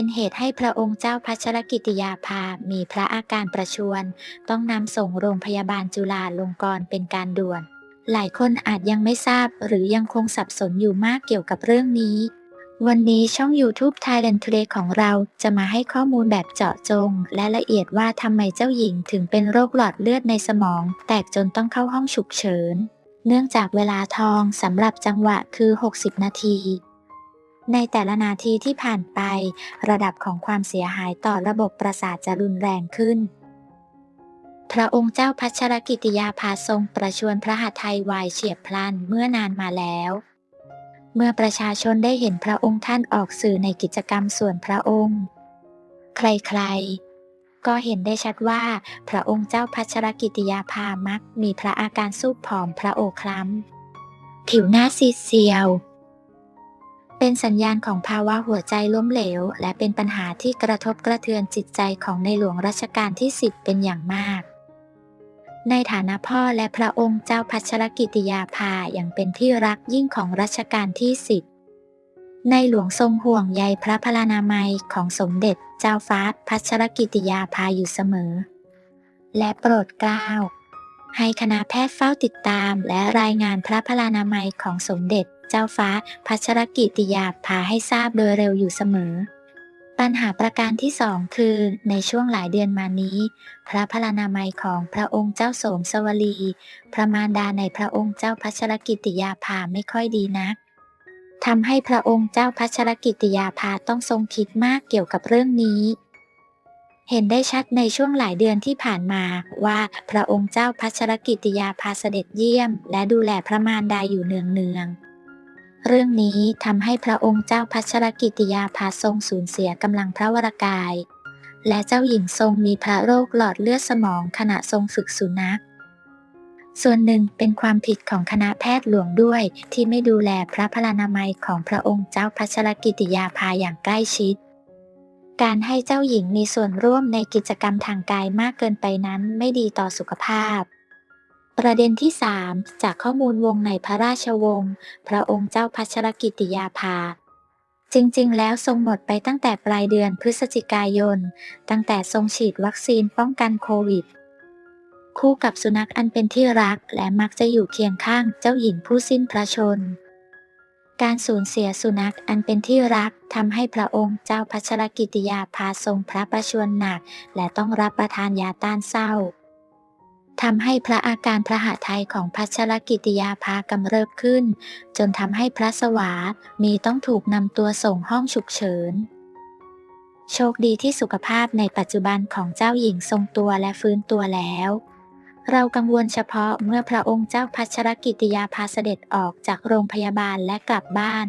เป็นเหตุให้พระองค์เจ้าพัชรกิติยาภา มีพระอาการประชวรต้องนำส่งโรงพยาบาลจุฬาลงกรณ์เป็นการด่วน หลายคนอาจยังไม่ทราบหรือยังคงสับสนอยู่มากเกี่ยวกับเรื่องนี้ วันนี้ช่อง YouTube Thailand Today ของเราจะมาให้ข้อมูลแบบเจาะจง และละเอียดว่าทำไมเจ้าหญิงถึงเป็นโรคหลอดเลือดในสมอง แตกจนต้องเข้าห้องฉุกเฉิน เนื่องจากเวลาทองสำหรับจังหวะคือ 60 นาที ในแต่ละนาทีที่ผ่านไป ระดับของความเสียหายต่อระบบประสาทจะรุนแรงขึ้น พระองค์เจ้าพัชรกิติยาภาทรงประชวรพระหัตถ์ไทยวายเฉียบพลันเมื่อนานมาแล้วเมื่อประชาชนได้เห็นพระองค์ท่านออกสื่อในกิจกรรมส่วนพระองค์ ใครๆ ก็เห็นได้ชัดว่า พระองค์เจ้าพัชรกิติยาภามักมีพระอาการสูบผอมพระโอคล้ำผิวหน้าซีดเซียว เป็นสัญญาณของภาวะหัวใจล้มเหลว และเป็นปัญหาที่กระทบกระเทือนจิตใจของในหลวงรัชกาลที่ 10 เป็นอย่างมาก ในฐานะพ่อและพระองค์เจ้าพัชรกิติยาภาอย่างเป็นที่รักยิ่งของรัชกาลที่ 10 ในหลวงทรงห่วงใยพระพลานามัยของสมเด็จเจ้าฟ้าพัชรกิติยาภาอยู่เสมอ และโปรดเกล้าให้คณะแพทย์เฝ้าติดตามและรายงานพระพลานามัยของสมเด็จ เจ้าฟ้าพัชรกิติยาภาให้ทราบโดยเร็วอยู่เสมอ ปัญหาประการที่สองคือในช่วงหลายเดือนมานี้ พระพลานามัยของพระองค์เจ้าโสมสวลี พระมารดาในพระองค์เจ้าพัชรกิติยาภาไม่ค่อยดีนักทำให้พระองค์เจ้าพัชรกิติยาภาต้องทรงคิดมากเกี่ยวกับเรื่องนี้ เห็นได้ชัดในช่วงหลายเดือนที่ผ่านมาว่าพระองค์เจ้าพัชรกิติยาภาเสด็จเยี่ยม และดูแลพระมารดาอยู่เนืองๆ เรื่องนี้ทำให้พระองค์เจ้าพัชรกิติยาภาทรงสูญเสียกำลังพระวรากาย และเจ้าหญิงทรงมีพระโรคหลอดเลือดสมองขณะทรงฝึกสุนัข ส่วนหนึ่งเป็นความผิดของคณะแพทย์หลวงด้วยที่ไม่ดูแลพระพลานามัยของพระองค์เจ้าพัชรกิติยาภาอย่างใกล้ชิด การให้เจ้าหญิงมีส่วนร่วมในกิจกรรมทางกายมากเกินไปนั้นไม่ดีต่อสุขภาพ ประเด็นที่ 3 จากข้อมูลวงในพระราชวงศ์พระองค์เจ้าพัชรกิติยาภา จริงๆ แล้วทรงหมดไปตั้งแต่ปลายเดือนพฤศจิกายน ตั้งแต่ทรงฉีดวัคซีนป้องกันโควิด คู่กับสุนัขอันเป็นที่รักและมักจะอยู่เคียงข้างเจ้าหญิงผู้สิ้นพระชน การสูญเสียสุนัขอันเป็นที่รักทำให้พระองค์เจ้าพัชรกิติยาภาทรงพระประชวรหนัก และต้องรับประทานยาต้านเศร้า ทำให้พระอาการพระหฤทัยของพัชรกิติยาภากำเริบขึ้น จนทำให้พระสวามีต้องถูกนำตัวส่งห้องฉุกเฉิน โชคดีที่สุขภาพในปัจจุบันของเจ้าหญิงทรงตัวและฟื้นตัวแล้ว เรากังวลเฉพาะเมื่อพระองค์เจ้าพัชรกิติยาภาเสด็จออกจากโรงพยาบาลและกลับบ้าน